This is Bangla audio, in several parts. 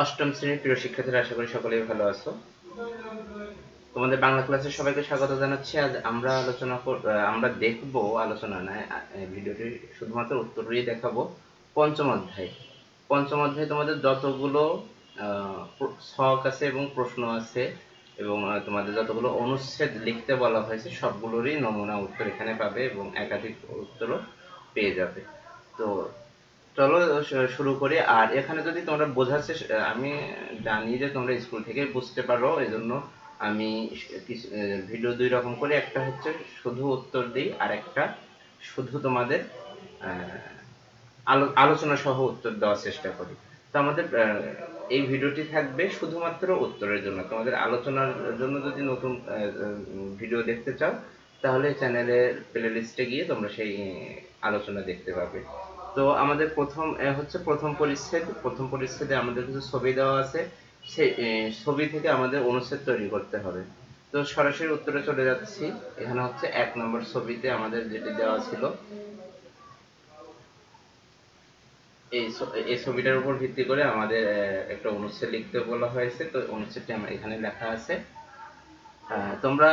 অষ্টম শ্রেণির প্রিয় শিক্ষার্থীরা, আশা করি সকলেই ভালো আছো। তোমাদের বাংলা ক্লাসে সবাইকে স্বাগত জানাচ্ছি। আজ আমরা আলোচনা আমরা দেখব আলোচনা নয় ভিডিওটি শুধুমাত্র উত্তরই দেখাবো পঞ্চম অধ্যায়। পঞ্চম অধ্যায়ে তোমাদের যতগুলো ছক আছে এবং প্রশ্ন আছে এবং তোমাদের যতগুলো অনুচ্ছেদ লিখতে বলা হয়েছে, সবগুলোরই নমুনা উত্তর এখানে পাবে এবং একাধিক উত্তরও পেয়ে যাবে। তো চলো শুরু করি। আর এখানে যদি তোমরা বোঝার আমি জানি যে তোমরা স্কুল থেকে বুঝতে পারো এই জন্য আমি ভিডিও দুই রকম করে। একটা হচ্ছে শুধু উত্তর দিই, আর একটা শুধু তোমাদের আলো- আলোচনা সহ উত্তর দেওয়ার চেষ্টা করি। তো আমাদের এই ভিডিওটি থাকবে শুধুমাত্র উত্তরের জন্য। তোমাদের আলোচনার জন্য যদি নতুন ভিডিও দেখতে চাও, তাহলে চ্যানেলের প্লে লিস্টে গিয়ে তোমরা সেই আলোচনা দেখতে পাবে। তো আমাদের প্রথম হচ্ছে প্রথম পরিচ্ছেদ। প্রথম পরিচ্ছেদে আমাদের কিছু ছবি দেওয়া আছে। সেই ছবি থেকে আমাদের অনুচ্ছেদ তৈরি করতে হবে। তো সরাসরি উত্তরে চলে যাচ্ছি। এখানে হচ্ছে এক নম্বর ছবিতে আমাদের যেটি দেওয়া ছিল। এই ছবিটার উপর ভিত্তি করে আমাদের একটা অনুচ্ছেদ লিখতে বলা হয়েছে। তো অনুচ্ছেদটি আমার এখানে লেখা আছে। তোমরা,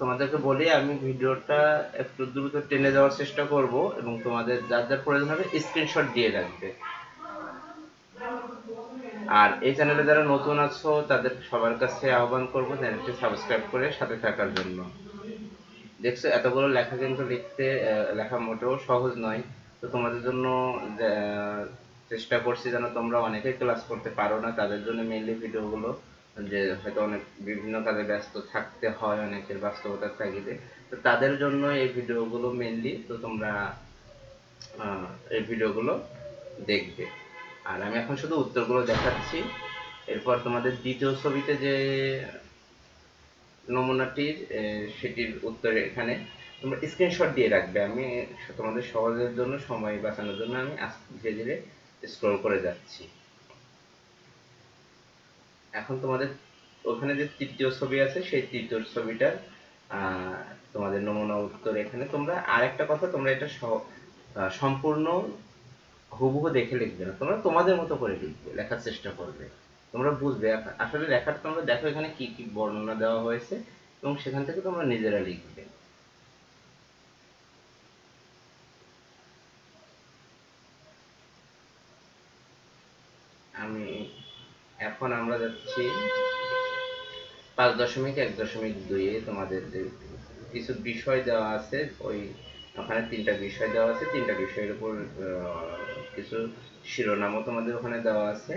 তোমাদেরকে বলি, আমি ভিডিওটা একটু দ্রুত টেনে যাওয়ার চেষ্টা করব এবং তোমাদের যার যার প্রয়োজন হবে স্ক্রিনশট দিয়ে রাখবে। আর এই চ্যানেলে যারা নতুন আছো, তাদের সবার কাছে আহ্বান করব চ্যানেলটি সাবস্ক্রাইব করে সাথে থাকার জন্য। দেখছ, এতগুলো লেখা কিন্তু লিখতে লেখা মোটেও সহজ নয়। তো তোমাদের জন্য চেষ্টা করছি যেন তোমরা অনেকেই ক্লাস করতে পারো না, তাদের জন্য মেইনলি ভিডিওগুলো যে হয়তো অনেক বিভিন্ন কাজে ব্যস্ত থাকতে হয় অনেকের বাস্তবতার তাগিদে তো তাদের জন্য এই ভিডিওগুলো মেইনলি তো তোমরা এই ভিডিওগুলো দেখবে। আর আমি এখন শুধু উত্তরগুলো দেখাচ্ছি। এরপর তোমাদের দ্বিতীয় ছবিতে যে নমুনাটির সেটির উত্তর এখানে। তোমরা স্ক্রিনশট দিয়ে রাখবে। আমি তোমাদের সহজের জন্য, সময় বাঁচানোর জন্য আমি ধীরে ধীরে স্ক্রল করে যাচ্ছি। এখন তোমাদের ওখানে যে তৃতীয় ছবি আছে, সেই তৃতীয় ছবিটার তোমাদের নমুনা উত্তর এখানে। তোমরা আরেকটা কথা, তোমরা এটা সম্পূর্ণ হুবহু দেখে লিখবে না। তোমরা তোমাদের মতো করে লিখবে, লেখার চেষ্টা করবে। তোমরা বুঝবে। আসলে লেখাটা তোমরা দেখো এখানে কি কি বর্ণনা দেওয়া হয়েছে এবং সেখান থেকে তোমরা নিজেরা লিখবে। আমি এখন আমরা যাচ্ছি পাঁচ দশমিক, এক দশমিক দুইয়ে তোমাদের যে কিছু বিষয় দেওয়া আছে, ওই ওখানে তিনটা বিষয় দেওয়া আছে। তিনটা বিষয়ের উপর কিছু শিরোনামও তোমাদের ওখানে দেওয়া আছে।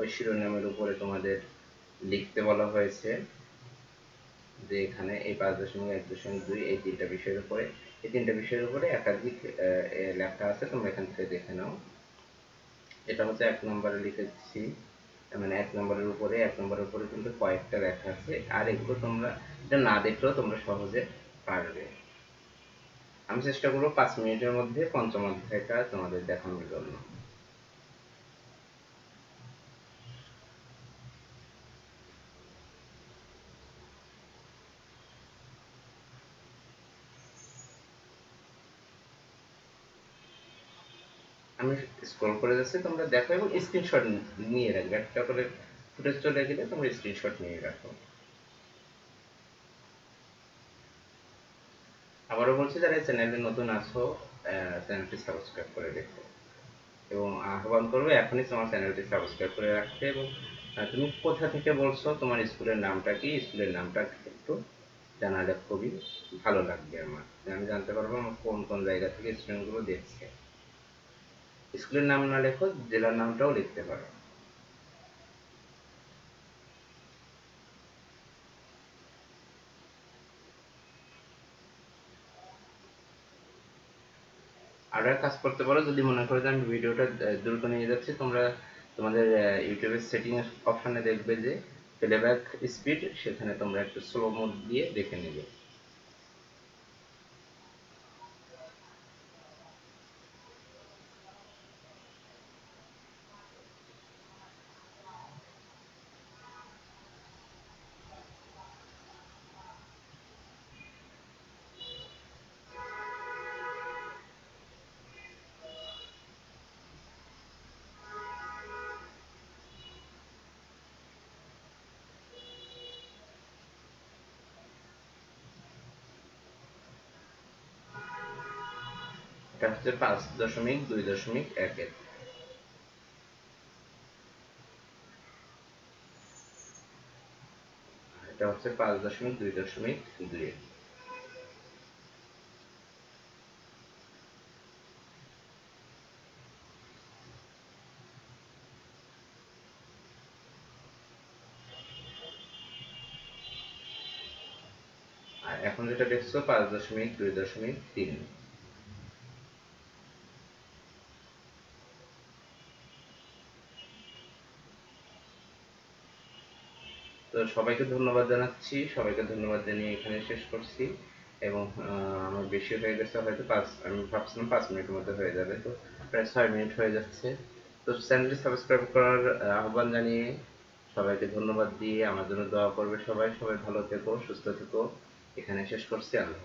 ওই শিরোনামের উপরে তোমাদের লিখতে বলা হয়েছে যে এখানে এই পাঁচ দশমিক, এক দশমিক দুই, এই তিনটা বিষয়ের উপরে। এই তিনটা বিষয়ের উপরে একাধিক লেখা আছে, তোমরা এখান থেকে দেখে নাও। এটা হচ্ছে এক নম্বরে লিখেছি। মানে এক নম্বরের উপরে, এক নম্বরের উপরে কিন্তু কয়েকটা লেখা আছে। আর এগুলো তোমরা এটা না দেখলেও তোমরা সহজে পারবে। আমি চেষ্টা করব পাঁচ মিনিটের মধ্যে পঞ্চম অধ্যায়টা তোমাদের দেখানোর জন্য। আমি স্ক্রল করে যাচ্ছি, তোমরা দেখো এবং স্ক্রিনশট নিয়ে রাখবে। একটা করে ফুটেজ চলে গেলে তোমরা স্ক্রিনশট নিয়ে রাখো। আবারও বলছি, যারা এই চ্যানেলে নতুন আছো চ্যানেলটি সাবস্ক্রাইব করে রেখো। এবং আহ্বান করবে, এখনই তোমার চ্যানেলটি সাবস্ক্রাইব করে রাখতে এবং তুমি কোথা থেকে বলছো, তোমার স্কুলের নামটা কি? স্কুলের নামটা একটু জানালে খুবই ভালো লাগবে আমার। আমি জানতে পারব আমার কোন কোন জায়গা থেকে স্টুডেন্টগুলো দেখছে। স্কুলের নাম না লেখো জেলার নামটাও লিখতে পারো। আরও এক কাজ করতে পারো যদি মনে করো যে আমি ভিডিওটা আহ, দ্রুত নিয়ে যাচ্ছি তোমরা তোমাদের ইউটিউবের সেটিং অপশনে দেখবে যে প্লেব্যাক স্পিড সেখানে তোমরা একটু স্লো মোড দিয়ে দেখে নেবে। এটা হচ্ছে পাঁচ দশমিক দুই দশমিক একের এটা হচ্ছে পাঁচ দশমিক দুই দশমিক দুই এখন যেটা দেখছ, পাঁচ দশমিক দুই দশমিক তিন। তো সবাইকে ধন্যবাদ জানাচ্ছি, সবাইকে ধন্যবাদ জানিয়ে এখানে শেষ করছি। এবং আমার বেশি হয়ে গেছে, হয়তো পাঁচ, আমি ভাবছিলাম পাঁচ মিনিটের মধ্যে হয়ে যাবে, তো প্রায় ছয় মিনিট হয়ে যাচ্ছে। তো চ্যানেলটি সাবস্ক্রাইব করার আহ্বান জানিয়ে সবাইকে ধন্যবাদ দিয়ে আমার জন্য দোয়া করবে সবাই। সবাই ভালো থেকো, সুস্থ থেকো। এখানে শেষ করছি, আল্লাহ